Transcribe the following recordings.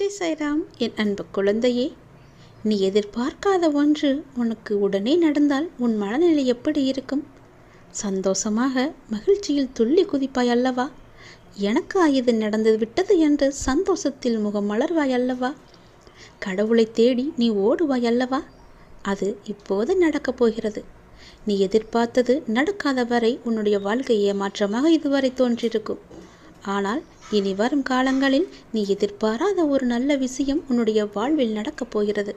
ஜெய் சைராம். என் அன்பு குழந்தையே நீ எதிர்பார்க்காத ஒன்று உனக்கு உடனே நடந்தால் உன் மனநிலை எப்படி இருக்கும்? சந்தோஷமாக மகிழ்ச்சியில் துள்ளி குதிப்பாய் அல்லவா? எனக்கு இது நடந்து விட்டது என்று சந்தோஷத்தில் முகம் மலர்வாய் அல்லவா? கடவுளை தேடி நீ ஓடுவாய் அல்லவா? அது இப்போது நடக்கப் போகிறது. நீ எதிர்பார்த்தது நடக்காத வரை உன்னுடைய வாழ்க்கை ஏமாற்றமாக இதுவரை தோன்றியிருக்கும் ஆனால் இனி வரும் காலங்களில் நீ எதிர்பாராத ஒரு நல்ல விஷயம் உன்னுடைய வாழ்வில் நடக்கப் போகிறது.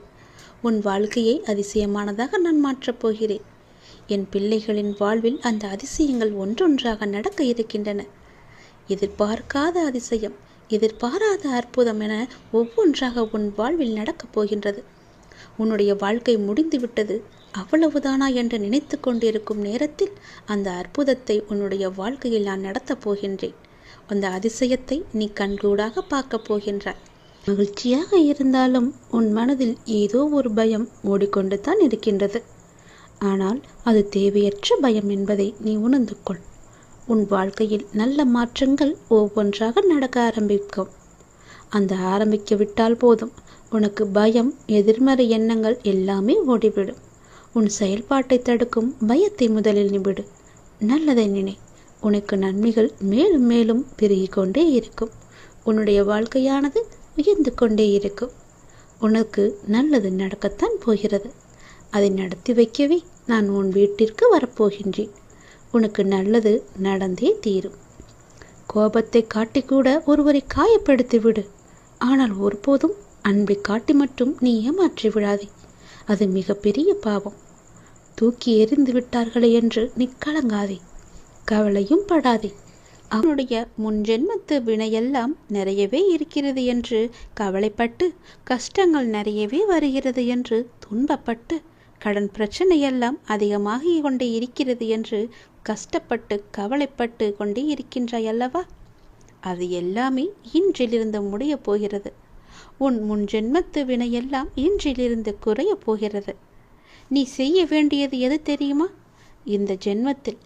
உன் வாழ்க்கையை அதிசயமானதாக நான் மாற்றப் போகிறேன். என் பிள்ளைகளின் வாழ்வில் அந்த அதிசயங்கள் ஒன்றொன்றாக நடக்க இருக்கின்றன. எதிர்பார்க்காத அதிசயம் எதிர்பாராத அற்புதம் என ஒவ்வொன்றாக உன் வாழ்வில் நடக்கப் போகின்றது. உன்னுடைய வாழ்க்கை முடிந்துவிட்டது. அவ்வளவுதானா என்று நினைத்து கொண்டிருக்கும் நேரத்தில் அந்த அற்புதத்தை உன்னுடைய வாழ்க்கையில் நான் நடத்தப் போகின்றேன். அந்த அதிசயத்தை நீ கண்கூடாக பார்க்கப் போகின்றாய். மகிழ்ச்சியாக இருந்தாலும் உன் மனதில் ஏதோ ஒரு பயம் ஓடிக்கொண்டு தான் இருக்கின்றது. ஆனால் அது தேவையற்ற பயம் என்பதை நீ உணர்ந்து கொள். உன் வாழ்க்கையில் நல்ல மாற்றங்கள் ஒவ்வொன்றாக நடக்க ஆரம்பிக்கும். அந்த ஆரம்பிக்க விட்டால் போதும். உனக்கு பயம் எதிர்மறை எண்ணங்கள் எல்லாமே ஓடிவிடும். உன் செயல்பாட்டை தடுக்கும் பயத்தை முதலில் நிவிடு நல்லதை நினை. உனக்கு நன்மைகள் மேலும் மேலும் பெருகிக் கொண்டே இருக்கும். உன்னுடைய வாழ்க்கையானது உயர்ந்து கொண்டே இருக்கும். உனக்கு நல்லது நடக்கத்தான் போகிறது. அதை நடத்தி வைக்கவே நான் உன் வீட்டிற்கு வரப்போகின்றேன். உனக்கு நல்லது நடந்தே தீரும். கோபத்தை காட்டிக்கூட ஒருவரை காயப்படுத்தி விடு. ஆனால் ஒருபோதும் அன்பை காட்டி மட்டும் நீ ஏமாற்றி விடாதே. அது மிகப்பெரிய பாவம். தூக்கி எறிந்து விட்டார்களே என்று நீ கலங்காதே. கவலையும் படாதே. அவனுடைய முன்ஜென்மத்து வினையெல்லாம் நிறையவே இருக்கிறது என்று கவலைப்பட்டு கஷ்டங்கள் நிறையவே வருகிறது என்று துன்பப்பட்டு கடன் பிரச்சனையெல்லாம் அதிகமாகி கொண்டே இருக்கிறது என்று கஷ்டப்பட்டு கவலைப்பட்டு கொண்டே இருக்கின்றாய் அல்லவா? அது எல்லாமே இன்றிலிருந்து முடியப் போகிறது. உன் முன்ஜென்மத்து வினையெல்லாம் இன்றிலிருந்து குறையப் போகிறது. நீ செய்ய வேண்டியது எது தெரியுமா? இந்த ஜென்மத்தில்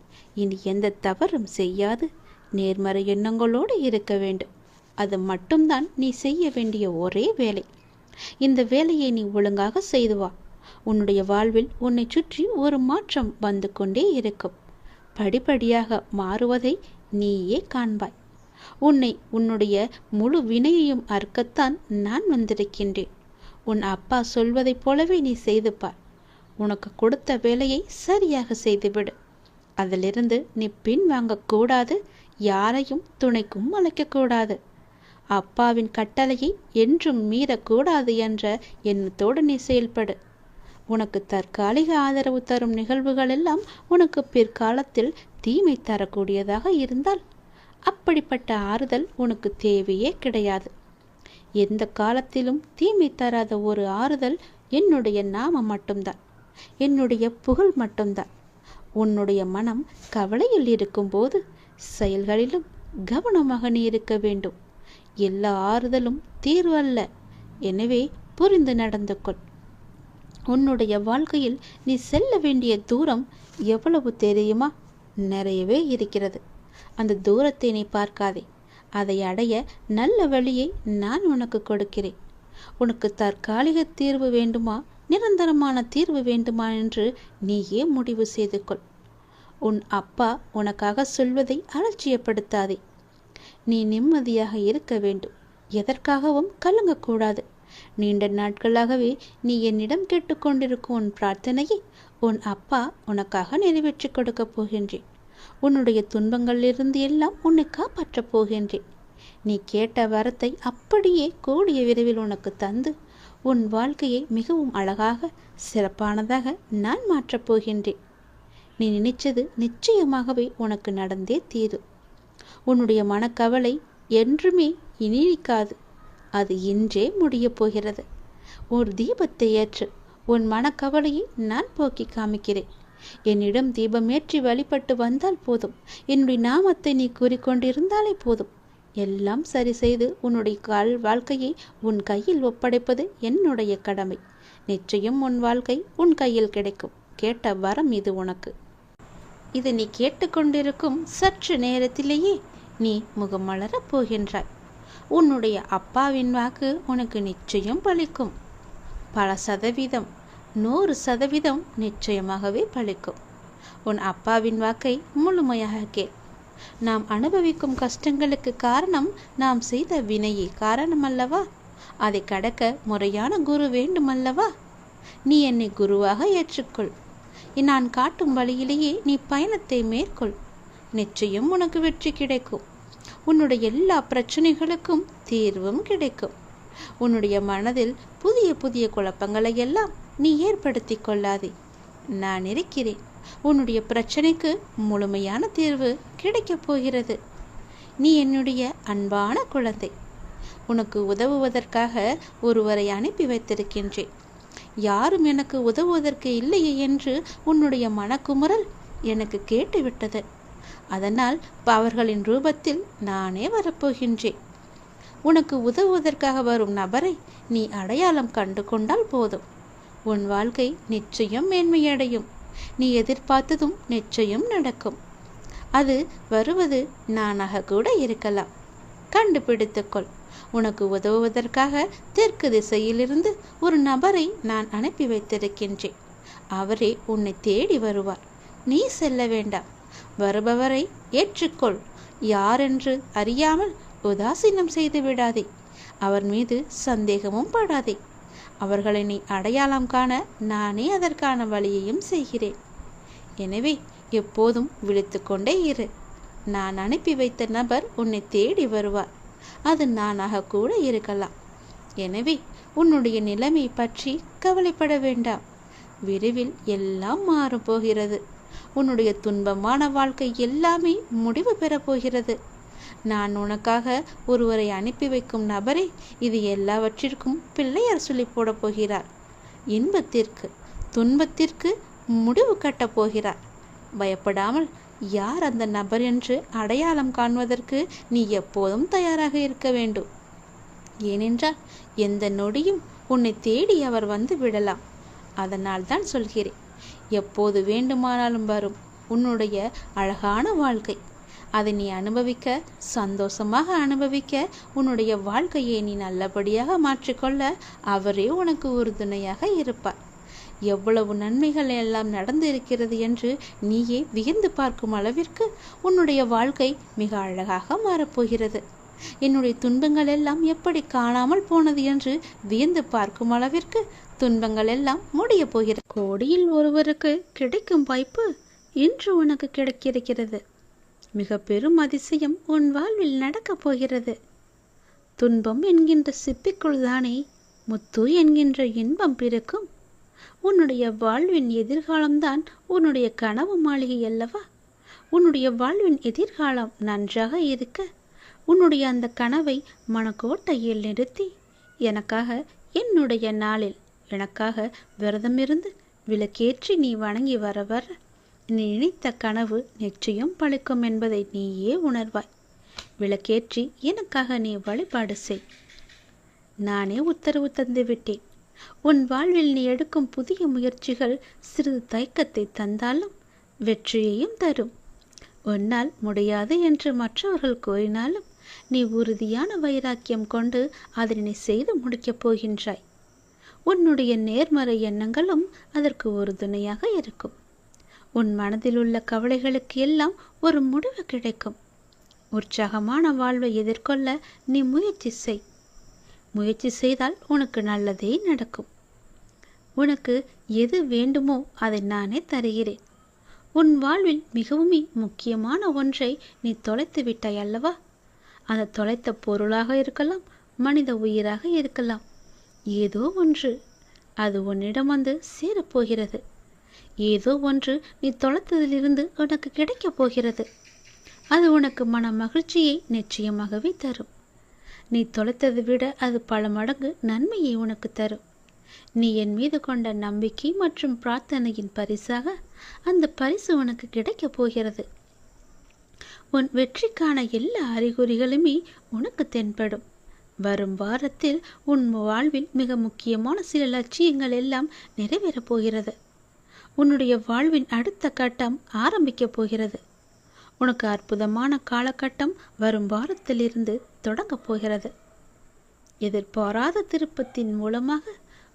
இனி எந்த தவறும் செய்யாது. நேர்மறை எண்ணங்களோடு இருக்க வேண்டும். அது மட்டும்தான் நீ செய்ய வேண்டிய ஒரே வேலை. இந்த வேலையை நீ ஒழுங்காக செய்து வா. உன்னுடைய வாழ்வில் உன்னை சுற்றி ஒரு மாற்றம் வந்து கொண்டே இருக்கும். படிப்படியாக மாறுவதை நீயே காண்பாய். உன்னை உன்னுடைய முழு வினையையும் அறுக்கத்தான் நான் வந்திருக்கின்றேன். உன் அப்பா சொல்வதைப் போலவே நீ செய்து பார். உனக்கு கொடுத்த வேலையை சரியாக செய்துவிடு. அதிலிருந்து நீ பின் வாங்கக்கூடாது யாரையும் துணைக்கும் அழைக்கக்கூடாது. அப்பாவின் கட்டளையை என்றும் மீறக்கூடாது என்ற எண்ணத்தோடு நீ செயல்படு. உனக்கு தற்காலிக ஆதரவு தரும் நிகழ்வுகள் எல்லாம் உனக்கு பிற்காலத்தில் தீமை தரக்கூடியதாக இருந்தால் அப்படிப்பட்ட ஆறுதல் உனக்கு தேவையே கிடையாது. எந்த காலத்திலும் தீமை தராத ஒரு ஆறுதல் என்னுடைய நாமம் மட்டும்தான் என்னுடைய புகழ் மட்டும்தான். உன்னுடைய மனம் கவலையில் இருக்கும்போது செயல்களிலும் கவனமாக நீ இருக்க வேண்டும். எல்லா ஆறுதலும் தீர்வு அல்ல எனவே புரிந்து நடந்து கொள். உன்னுடைய வாழ்க்கையில் நீ செல்ல வேண்டிய தூரம் எவ்வளவு தெரியுமா? நிறையவே இருக்கிறது. அந்த தூரத்தை நீ பார்க்காதே. அதை அடைய நல்ல வழியை நான் உனக்கு கொடுக்கிறேன். உனக்கு தற்காலிக தீர்வு வேண்டுமா? நிரந்தரமான தீர்வு வேண்டுமா? என்று நீயே முடிவு செய்து கொள். உன் அப்பா உனக்காக சொல்வதை அலட்சியப்படுத்தாதே. நீ நிம்மதியாக இருக்க வேண்டும். எதற்காகவும் கலங்கக்கூடாது. நீண்ட நாட்களாகவே நீ என்னிடம் கேட்டுக்கொண்டிருக்கும் உன் பிரார்த்தனையை உன் அப்பா உனக்காக நிறைவேற்றி கொடுக்கப் போகின்றேன். உன்னுடைய துன்பங்களிலிருந்து எல்லாம் உன்னை காப்பாற்றப் போகின்றேன். நீ கேட்ட வரத்தை அப்படியே கூடிய விரைவில் உனக்கு தந்து உன் வாழ்க்கையை மிகவும் அழகாக சிறப்பானதாக நான் மாற்றப் போகின்றேன். நீ நினைச்சது நிச்சயமாகவே உனக்கு நடந்தே தீரும். உன்னுடைய மனக்கவலை என்றுமே இனிக்காது அது இன்றே முடியப் போகிறது. ஒரு தீபத்தை ஏற்று உன் மனக்கவலையை நான் போக்கி காமிக்கிறேன். என்னிடம் தீபமேற்றி வழிபட்டு வந்தால் போதும். என்னுடைய நாமத்தை நீ கூறிக்கொண்டிருந்தாலே போதும். எல்லாம் சரி செய்து உன்னுடைய கால் வாழ்க்கையை உன் கையில் ஒப்படைப்பது என்னுடைய கடமை. நிச்சயம் உன் வாழ்க்கை உன் கையில் கிடைக்கும். கேட்ட வரம் இது உனக்கு. இது நீ கேட்டுக்கொண்டிருக்கும் சற்று நேரத்திலேயே நீ முகமலரப் போகின்றாய். உன்னுடைய அப்பாவின் வாக்கு உனக்கு நிச்சயம் பலிக்கும். பல சதவீதம் நூறு சதவீதம் நிச்சயமாகவே பலிக்கும். உன் அப்பாவின் வாக்கை முழுமையாக கேள். நாம் அனுபவிக்கும் கஷ்டங்களுக்கு காரணம் நாம் செய்த வினையே காரணம் அல்லவா அதை கடக்க முறையான குரு வேண்டுமல்லவா? நீ என்னை குருவாக ஏற்றுக்கொள். நான் காட்டும் வழியிலேயே நீ பயணத்தை மேற்கொள். நிச்சயம் உனக்கு வெற்றி கிடைக்கும். உன்னுடைய எல்லா பிரச்சனைகளுக்கும் தீர்வும் கிடைக்கும். உன்னுடைய மனதில் புதிய புதிய குழப்பங்களை எல்லாம் நீ ஏற்படுத்தி கொள்ளாதே. நான் இருக்கிறேன். உன்னுடைய பிரச்சனைக்கு முழுமையான தீர்வு கிடைக்கப் போகிறது. நீ என்னுடைய அன்பான குழந்தை. உனக்கு உதவுவதற்காக ஒருவரை அனுப்பி வைத்திருக்கின்றேன். யாரும் எனக்கு உதவுவதற்கு இல்லையே என்று உன்னுடைய மனக்குமுறல் எனக்கு கேட்டுவிட்டது. அதனால் அவர்களின் ரூபத்தில் நானே வரப்போகின்றேன். உனக்கு உதவுவதற்காக வரும் நபரை நீ அடையாளம் கண்டு கொண்டால் போதும். உன் வாழ்க்கை நிச்சயம் மேன்மையடையும். நீ எதிர்பார்த்ததும் நிச்சயம் நடக்கும். அது வருவது நானாக கூட இருக்கலாம். கண்டுபிடித்துக்கொள் உனக்கு உதவுவதற்காக தெற்கு திசையிலிருந்து ஒரு நபரை நான் அனுப்பி வைத்திருக்கின்றேன். அவரே உன்னை தேடி வருவார். நீ செல்ல வேண்டாம். வருபவரை ஏற்றுக்கொள். யாரென்று அறியாமல் உதாசீனம் செய்து விடாதே. அவர் மீது சந்தேகமும் படாதே. அவர்களை நீ அடையாளம் காண நானே அதற்கான வழியையும் செய்கிறேன். எனவே எப்போதும் விழித்து கொண்டே இரு. நான் அனுப்பி வைத்த நபர் உன்னை தேடி வருவார். அது நானாக கூட இருக்கலாம். எனவே உன்னுடைய நிலைமை பற்றி கவலைப்பட வேண்டாம். விரைவில் எல்லாம் மாறப் போகிறது. உன்னுடைய துன்பமான வாழ்க்கை எல்லாமே முடிவு பெறப் போகிறது. நான் உனக்காக ஒருவரை அனுப்பி வைக்கும் நபரே இது எல்லாவற்றிற்கும் பிள்ளையார் சொல்லி போடப் போகிறார். இன்பத்திற்கு துன்பத்திற்கு முடிவு கட்டப் போகிறார். பயப்படாமல் யார் அந்த நபர் என்று அடையாளம் காண்பதற்கு நீ எப்போதும் தயாராக இருக்க வேண்டும். ஏனென்றால் எந்த நொடியும் உன்னை தேடி அவர் வந்து விடலாம். அதனால் தான் சொல்கிறேன் எப்போது வேண்டுமானாலும் வரும் உன்னுடைய அழகான வாழ்க்கை. அதை நீ அனுபவிக்க சந்தோஷமாக அனுபவிக்க உன்னுடைய வாழ்க்கையை நீ நல்லபடியாக மாற்றிக்கொள்ள அவரே உனக்கு உறுதுணையாக இருப்பார். எவ்வளவு நன்மைகள் எல்லாம் நடந்து இருக்கிறது என்று நீயே வியந்து பார்க்கும் அளவிற்கு உன்னுடைய வாழ்க்கை மிக அழகாக மாறப்போகிறது. என்னுடைய துன்பங்கள் எல்லாம் எப்படி காணாமல் போனது என்று வியந்து பார்க்கும் அளவிற்கு துன்பங்கள் எல்லாம் முடிய போகிறது. கோடியில் ஒருவருக்கு கிடைக்கும் வாய்ப்பு இன்று உனக்கு கிடைக்கிறது மிக பெரும் அதிசயம் உன் வாழ்வில் நடக்கப் போகிறது. துன்பம் என்கின்ற சிப்பிக்குள் தானே முத்து என்கின்ற இன்பம் பிறக்கும். உன்னுடைய வாழ்வின் எதிர்காலம்தான் உன்னுடைய கனவு மாளிகை அல்லவா? உன்னுடைய வாழ்வின் எதிர்காலம் நன்றாக இருக்க உன்னுடைய அந்த கனவை மனக்கோட்டையில் நிறுத்தி எனக்காக என்னுடைய நாளில் எனக்காக விரதமிருந்து விளக்கேற்றி நீ வணங்கி வர வர நீ நினைத்த கனவு நிச்சயம் பழிக்கும் என்பதை நீயே உணர்வாய். விளக்கேற்றி எனக்காக நீ வழிபாடு செய். நானே உத்தரவு தந்து விட்டேன் உன் வாழ்வில் நீ எடுக்கும் புதிய முயற்சிகள் சிறிது தயக்கத்தை தந்தாலும் வெற்றியையும் தரும். உன்னால் முடியாது என்று மற்றவர்கள் கூறினாலும் நீ உறுதியான வைராக்கியம் கொண்டு அதனை செய்து முடிக்கப் போகின்றாய். உன்னுடைய நேர்மறை எண்ணங்களும் அதற்கு உறுதுணையாக இருக்கும். உன் மனதில் உள்ள கவலைகளுக்கு எல்லாம் ஒரு முடிவு கிடைக்கும். உற்சாகமான வாழ்வை எதிர்கொள்ள நீ முயற்சி செய். முயற்சி செய்தால் உனக்கு நல்லதே நடக்கும். உனக்கு எது வேண்டுமோ அதை நானே தருகிறேன். உன் வாழ்வில் மிகவும் முக்கியமான ஒன்றை நீ தொலைத்து விட்டாய் அல்லவா? அந்த தொலைத்த பொருளாக இருக்கலாம் மனித உயிராக இருக்கலாம். ஏதோ ஒன்று அது உன்னிடம் வந்து சேரப்போகிறது. ஏதோ ஒன்று நீ தொலைத்ததிலிருந்து உனக்கு கிடைக்கப் போகிறது. அது உனக்கு மன மகிழ்ச்சியை நிச்சயமாகவே தரும். நீ தொலைத்ததை விட அது பல மடங்கு நன்மையை உனக்கு தரும். நீ என் மீது கொண்ட நம்பிக்கை மற்றும் பிரார்த்தனையின் பரிசாக அந்த பரிசு உனக்கு கிடைக்கப் போகிறது. உன் வெற்றிக்கான எல்லா அறிகுறிகளுமே உனக்கு தென்படும். வரும் வாரத்தில் உன் வாழ்வில் மிக முக்கியமான சில லட்சியங்கள் எல்லாம் நிறைவேறப் போகிறது. உன்னுடைய வாழ்வின் அடுத்த கட்டம் ஆரம்பிக்கப் போகிறது. உனக்கு அற்புதமான காலகட்டம் வரும் வாரத்திலிருந்து தொடங்கப் போகிறது. எதிர்பாராத திருப்பத்தின் மூலமாக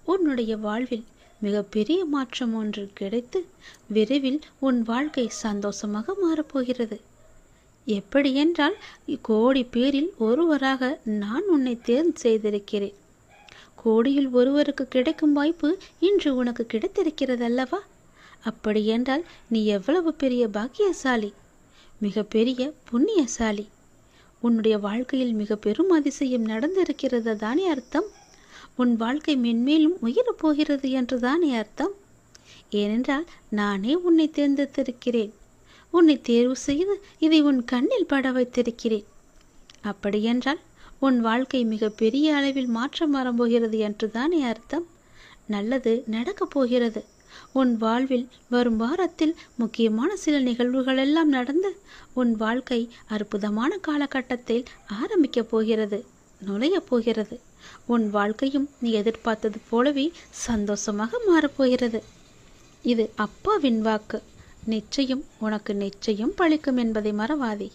உன்னுடைய வாழ்வில் மிகப்பெரிய மாற்றம் ஒன்று கிடைத்து விரைவில் உன் வாழ்க்கை சந்தோஷமாக மாறப்போகிறது. எப்படி என்றால் கோடி பேரில் ஒருவராக நான் உன்னை தேர்ந்து செய்திருக்கிறேன். கோடியில் ஒருவருக்கு கிடைக்கும் வாய்ப்பு இன்று உனக்கு கிடைத்திருக்கிறது அல்லவா அப்படி என்றால் நீ எவ்வளவு பெரிய பாக்கியசாலி? மிகப்பெரிய புண்ணியசாலி. உன்னுடைய வாழ்க்கையில் மிக பெரும் அதிசயம் நடந்திருக்கிறது தானே அர்த்தம்? உன் வாழ்க்கை மென்மேலும் உயரப் போகிறது என்று தானே அர்த்தம்? ஏனென்றால் நானே உன்னை தேர்ந்தெடுத்திருக்கிறேன். உன்னை தேர்வு செய்து இதை உன் கண்ணில் பட வைத்திருக்கிறேன். அப்படியென்றால் உன் வாழ்க்கை மிக பெரிய அளவில் மாற்றம் வரப்போகிறது என்று தானே அர்த்தம்? நல்லது நடக்கப் போகிறது. உன் வாழ்வில் வரும் வாரத்தில் முக்கியமான சில நிகழ்வுகள் எல்லாம் நடந்து உன் வாழ்க்கை அற்புதமான காலகட்டத்தில் ஆரம்பிக்கப் போகிறது நுழையப் போகிறது. உன் வாழ்க்கையும் நீ எதிர்பார்த்தது போலவே சந்தோஷமாக மாறப்போகிறது. இது அப்பாவின் வாக்கு. நிச்சயம் உனக்கு நிச்சயம் பழிக்கும் என்பதை மறவாதே.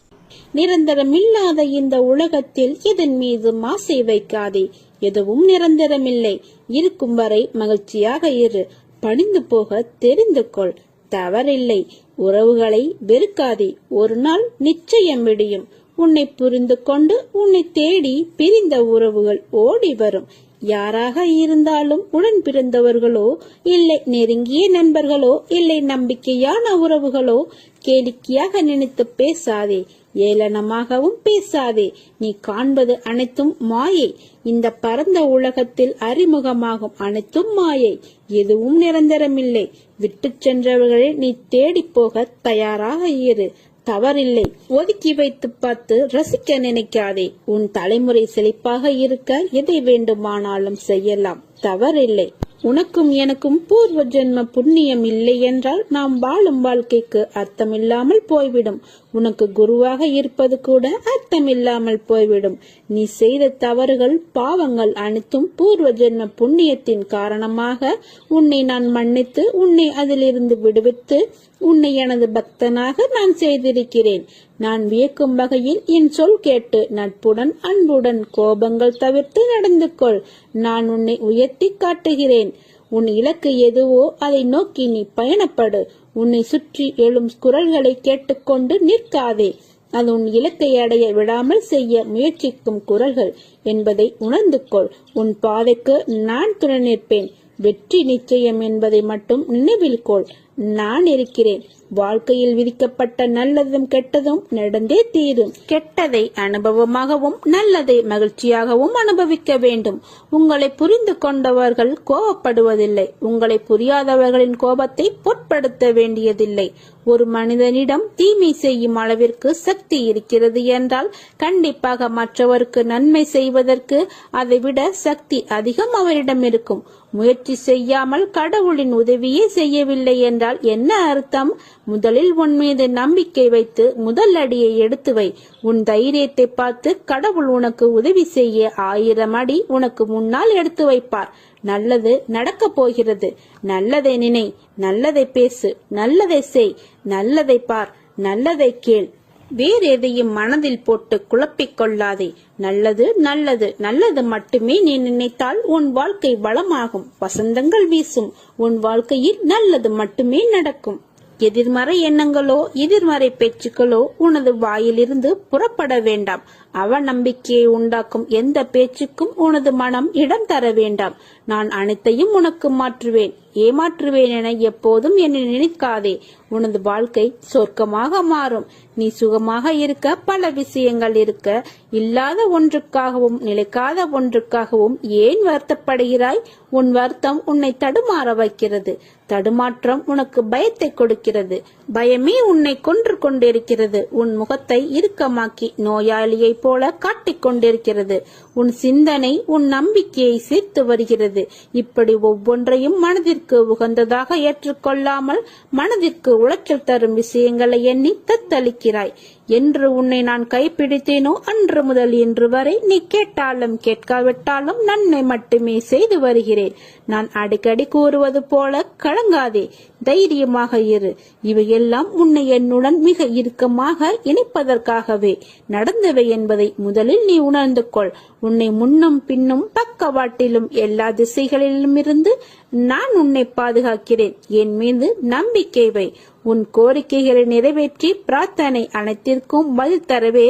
நிரந்தரமில்லாத இந்த உலகத்தில் இதன் மீது மாசை வைக்காதே? எதுவும் நிரந்தரமில்லை. இருக்கும் வரை மகிழ்ச்சியாக இரு. பணிந்து போக தெரிந்து கொள். தவறில்லை. உறவுகளை வெறுக்காதே. ஒரு நாள் நிச்சயம் விடியும். உன்னை புரிந்து கொண்டு உன்னை தேடி பிரிந்த உறவுகள் ஓடி வரும். யாராக இருந்தாலும் உடன் பிறந்தவர்களோ இல்லை நெருங்கிய நண்பர்களோ இல்லை நம்பிக்கையான உறவுகளோ கேளிக்கையாக நினைத்து பேசாதே. ஏளனமாகவும் பேசாதே. நீ காண்பது அனைத்தும் மாயை. இந்த பரந்த உலகத்தில் அறிமுகமாகும் அனைத்தும் மாயை. எதுவும் நிரந்தரமில்லை. விட்டுச் சென்றவர்களை நீ தேடிப் போக தயாராக இரு. தவறில்லை. ஒதுக்கி வைத்து பார்த்து ரசிக்க நினைக்காதே. உன் தலைமுறை செழிப்பாக இருக்க எதை வேண்டுமானாலும் செய்யலாம். தவறில்லை. உனக்கும் எனக்கும் பூர்வ ஜென்ம புண்ணியம் இல்லை என்றால் நாம் வாழும் வாழ்க்கைக்கு அர்த்தமில்லாமல் போய்விடும். உனக்கு குருவாக இருப்பது கூட அர்த்தமில்லாமல் போய்விடும். நீ செய்த தவறுகள் பாவங்கள் அனைத்தும் பூர்வ ஜென்ம புண்ணியத்தின் காரணமாக உன்னை நான் மன்னித்து உன்னை அதிலிருந்து விடுவித்து உன்னை எனது பக்தனாக நான் செய்திருக்கிறேன். நான் வியக்கும் வகையில் என் சொல் கேட்டு நட்புடன் அன்புடன் கோபங்கள் தவிர்த்து நடந்து கொள். நான் உன்னை உயர்த்தி காட்டுகிறேன். உன் இலக்கு எதுவோ அதை நோக்கி நீ பயணப்படு. உன்னை சுற்றி எழும் குரல்களை கேட்டுக்கொண்டு நிற்காதே. அது உன் இலக்கை அடைய விடாமல் செய்ய முயற்சிக்கும் குரல்கள் என்பதை உணர்ந்து கொள் உன் பாதைக்கு நான் துணை நிற்பேன். வெற்றி நிச்சயம் என்பதை மட்டும் நினைவில் கொள். நான் இருக்கிறேன். வாழ்க்கையில் விதிக்கப்பட்ட நல்லதும் கெட்டதும் நடந்தே தீரும். கெட்டதை அனுபவமாகவும் நல்லதை மகிழ்ச்சியாகவும் அனுபவிக்க வேண்டும். உங்களை புரிந்து கொண்டவர்கள் கோபப்படுவதில்லை. உங்களை புரியாதவர்களின் கோபத்தை பொருட்படுத்த வேண்டியதில்லை. ஒரு மனிதனிடம் தீமை செய்யும் அளவிற்கு சக்தி இருக்கிறது என்றால் கண்டிப்பாக மற்றவருக்கு நன்மை செய்வதற்கு அதைவிட சக்தி அதிகம் அவரிடம் இருக்கும். முயற்சி செய்யாமல் கடவுளின் உதவியே செய்யவில்லை என்றால் என்ன அர்த்தம்? முதலில் உன் மீது நம்பிக்கை வைத்து முதல் அடியை எடுத்து வை. உன் தைரியத்தை பார்த்து கடவுள் உனக்கு உதவி செய்ய ஆயிரம் அடி உனக்கு முன்னால் எடுத்து வைப்பார். நல்லது நடக்கப் போகிறது. நல்லதை நினை நல்லதை பேசு நல்லதை செய் நல்லதை பார் நல்லதை கேள். வேறு எதையும் மனதில் போட்டு குழப்பிக் கொள்ளாதே. நல்லது நல்லது நல்லது மட்டுமே நீ நினைத்தால் உன் வாழ்க்கை வளமாகும். வசந்தங்கள் வீசும். உன் வாழ்க்கையில் நல்லது மட்டுமே நடக்கும். எதிர்மறை எண்ணங்களோ எதிர்மறை பேச்சுக்களோ உனது வாயிலிருந்து புறப்பட வேண்டாம். அவநம்பிக்கையை உண்டாக்கும் எந்த பேச்சுக்கும் உனது மனம் இடம் தர வேண்டாம். நான் அனைத்தையும் உனக்கு மாற்றுவேன். ஏமாற்றுவேன் என எப்போதும் என்னை நினைக்காதே. உனது வாழ்க்கை சொர்க்கமாக மாறும். நீ சுகமாக இருக்க பல விஷயங்கள் இருக்க. இல்லாத ஒன்றுக்காகவும் நிலைக்காத ஒன்றுக்காகவும் ஏன் வருத்தப்படுகிறாய்? உன் வருத்தம் உன்னை தடுமாற வைக்கிறது. தடுமாற்றம் உனக்கு பயத்தை கொடுக்கிறது. பயமே உன்னை கொன்று கொண்டிருக்கிறது. உன் முகத்தை இறுக்கமாக்கி நோயாளியைப் போல காட்டிக் கொண்டிருக்கிறது. உன் சிந்தனை உன் நம்பிக்கையை சேர்த்து வருகிறது. இப்படி ஒவ்வொன்றையும் மனதிற்கு உகந்ததாக ஏற்றுக்கொள்ளாமல் மனதிற்கு உளைச்சல் தரும் விஷயங்களை எண்ணி தத்தளிக்கிறாய். என்று உன்னை நான் கைப்பிடித்தேனோ அன்று முதல் இன்று வரை நீ கேட்டாலும் கேட்காவிட்டாலும் நன்மை மட்டுமே செய்து வருகிறேன். நான் அடிக்கடி கூறுவது போல கலங்காதே தைரியமாக இரு. இவையெல்லாம் உன்னை என்னுடன் மிக இறுக்கமாக இணைப்பதற்காகவே. நடந்தவை என்பதை முதலில் நீ உணர்ந்து கொள். உன்னை முன்னும் பின்னும் பக்கவாட்டிலும் எல்லா திசைகளிலும் இருந்து நான் உன்னை பாதுகாக்கிறேன். என் மீது நம்பிக்கை வை. உன் கோரிக்கைகளை நிறைவேற்றி பிரார்த்தனை அனைத்திற்கும் பதில் தரவே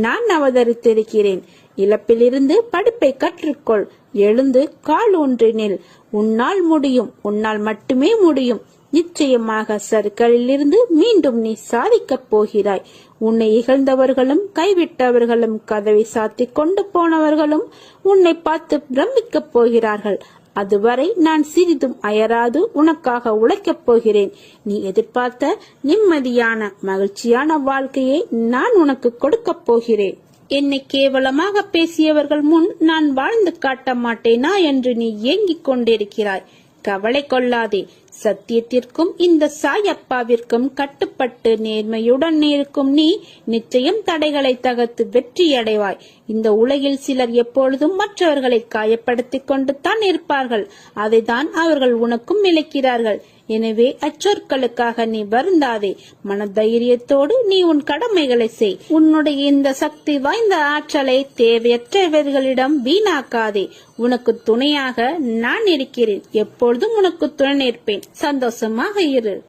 நான் அவதரித்திருக்கிறேன். இழப்பிலிருந்து படிப்பை கற்றுக்கொள். எழுந்து கால் ஒன்றினில் உன்னால் முடியும். உன்னால் மட்டுமே முடியும். நிச்சயமாக சர்க்கலிலிருந்து மீண்டும் நீ சாதிக்கப் போகிறாய். உன்னை இகழ்ந்தவர்களும் கைவிட்டவர்களும் கதவை சாத்திக் கொண்டு போனவர்களும் உன்னை பார்த்து பிரமிக்கப் போகிறார்கள். அதுவரை நான் சிறிதும் அயராது உனக்காக உழைக்கப் போகிறேன். நீ எதிர்பார்த்த நிம்மதியான மகிழ்ச்சியான வாழ்க்கையை நான் உனக்கு கொடுக்கப் போகிறேன். என்னை கேவலமாக பேசியவர்கள் முன் நான் வாழ்ந்து காட்ட மாட்டேனா என்று நீ ஏங்கிக் கொண்டிருக்கிறாய். கவலை கொள்ளாதே. சத்தியத்திற்கும் இந்த சாயப்பாவிற்கும் கட்டுப்பட்டு நேர்மையுடன் இருக்கும் நீ நிச்சயம் தடைகளை தகர்த்து வெற்றியடைவாய். இந்த உலகில் சிலர் எப்பொழுதும் மற்றவர்களை காயப்படுத்திக் கொண்டு தான் இருப்பார்கள். அதைதான் அவர்கள் உனக்கும் இழைக்கிறார்கள். எனவே அச்சொற்களுக்காக நீ வருந்தாதே. மனதைரியத்தோடு நீ உன் கடமைகளை செய். உன்னுடைய இந்த சக்தி வாய்ந்த ஆற்றலை தேவையற்றவர்களிடம் வீணாக்காதே. உனக்கு துணையாக நான் இருக்கிறேன். எப்பொழுதும் உனக்கு துணை நிற்பேன். சந்தோஷமாக இரு.